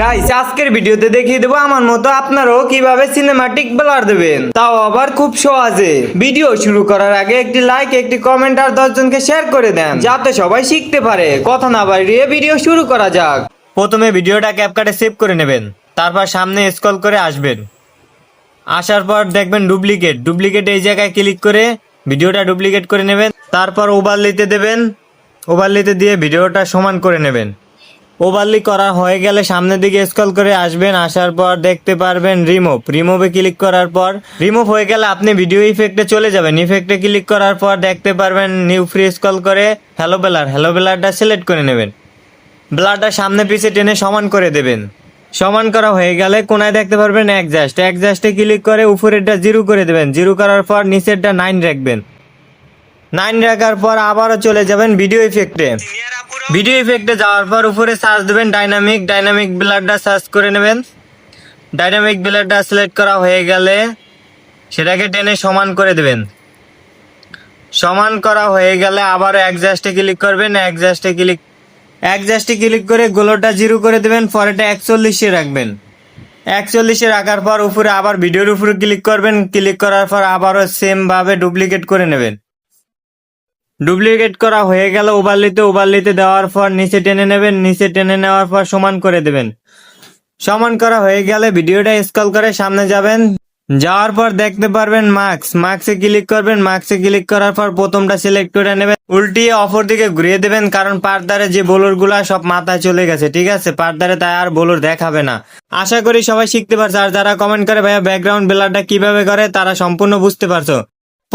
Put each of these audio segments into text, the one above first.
Guys আজকের ভিডিওতে দেখিয়ে দেবো আমার মতো আপনারাও কীভাবে সিনেমাটিক ব্লার দেবেন। তাও আবার খুব সহজে। ভিডিও শুরু করার আগে একটি লাইক একটি কমেন্ট আর দশজনকে শেয়ার করে দেন, যাতে সবাই শিখতে পারে। কথা না বাড়িয়ে ভিডিও শুরু করা যাক। প্রথমে ভিডিওটা ক্যাপকাটে সেভ করে নেবেন। তারপর সামনে স্ক্রল করে আসবেন। আসার পর দেখবেন ডুপ্লিকেট ডুপ্লিকেট এই জায়গায় ক্লিক করে ভিডিওটা ডুপ্লিকেট করে নেবেন। তারপর ওভারলিতে দেবেন। ওভারলিতে দিয়ে ভিডিওটা সমান করে নেবেন। ওভারলি করা হয়ে গেলে সামনের দিকে স্ক্রল করে আসবেন, আসার পর দেখতে পারবেন রিমুভ রিমুভে ক্লিক করার পর রিমুভ হয়ে গেলে আপনি ভিডিও ইফেক্টে চলে যাবেন। ইফেক্টে ক্লিক করার পর দেখতে পারবেন নিউ ফ্রি স্ক্রল করে হ্যালো বেলার হ্যালো বেলারটা সিলেক্ট করে নেবেন। ব্লারটা সামনে পিছে টেনে সমান করে দেবেন। সমান করা হয়ে গেলে কোনায় দেখতে পারবেন একজাস্ট একজাস্টে ক্লিক করে উপরেরটা জিরো করে দেবেন। জিরো করার পর নিচেরটা নাইন রাখবেন। নাইন রাখার পর আবারও চলে যাবেন ভিডিও ইফেক্টে ভিডিও ইফেক্টে যাওয়ার পর উপরে সার্চ দেবেন ডাইনামিক ডাইনামিক ব্লাডটা সার্চ করে নেবেন ডাইনামিক ব্লাডটা সিলেক্ট করা হয়ে গেলে সেটাকে টেনে সমান করে দেবেন সমান করা হয়ে গেলে আবার একজাস্টে ক্লিক করবেন একজাস্টে ক্লিক একজাস্টে ক্লিক করে গোলোটা জিরো করে দেবেন পরেটা একচল্লিশে রাখবেন একচল্লিশে রাখার পর উপরে আবার ভিডিওর উপরে ক্লিক করবেন ক্লিক করার পর আবারও সেমভাবে ডুপ্লিকেট করে নেবেন ডুপ্লিকেট করা হয়ে গেল ওভারলিতে ওভারলিতে দেওয়ার পর নিচে টেনে নেবেন, নিচে টেনে নেওয়ার পর সমান করে দেবেন। সমান করা হয়ে গেলে ভিডিওটা স্কল করে সামনে যাবেন। যাওয়ার পর দেখতে পারবেন মার্কস। মার্কসে ক্লিক করবেন, মার্কসে ক্লিক করার পর প্রথমটা সিলেক্ট করে নেবেন। উল্টিয়ে অপর দিকে ঘুরিয়ে দেবেন, কারণ পার্দারে যে বোলরগুলা সব মাথায় চলে গেছে, ঠিক আছে? পার্দারে তাই আর বোলর দেখাবে না। আশা করি সবাই শিখতে পারছে। আর যারা কমেন্ট করে, ভাইয়া ব্যাকগ্রাউন্ড বেলারটা কীভাবে করে, তারা সম্পূর্ণ বুঝতে পারছ।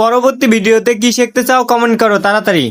পরবর্তী ভিডিওতে কি শিখতে চাও কমেন্ট করো তাড়াতাড়ি।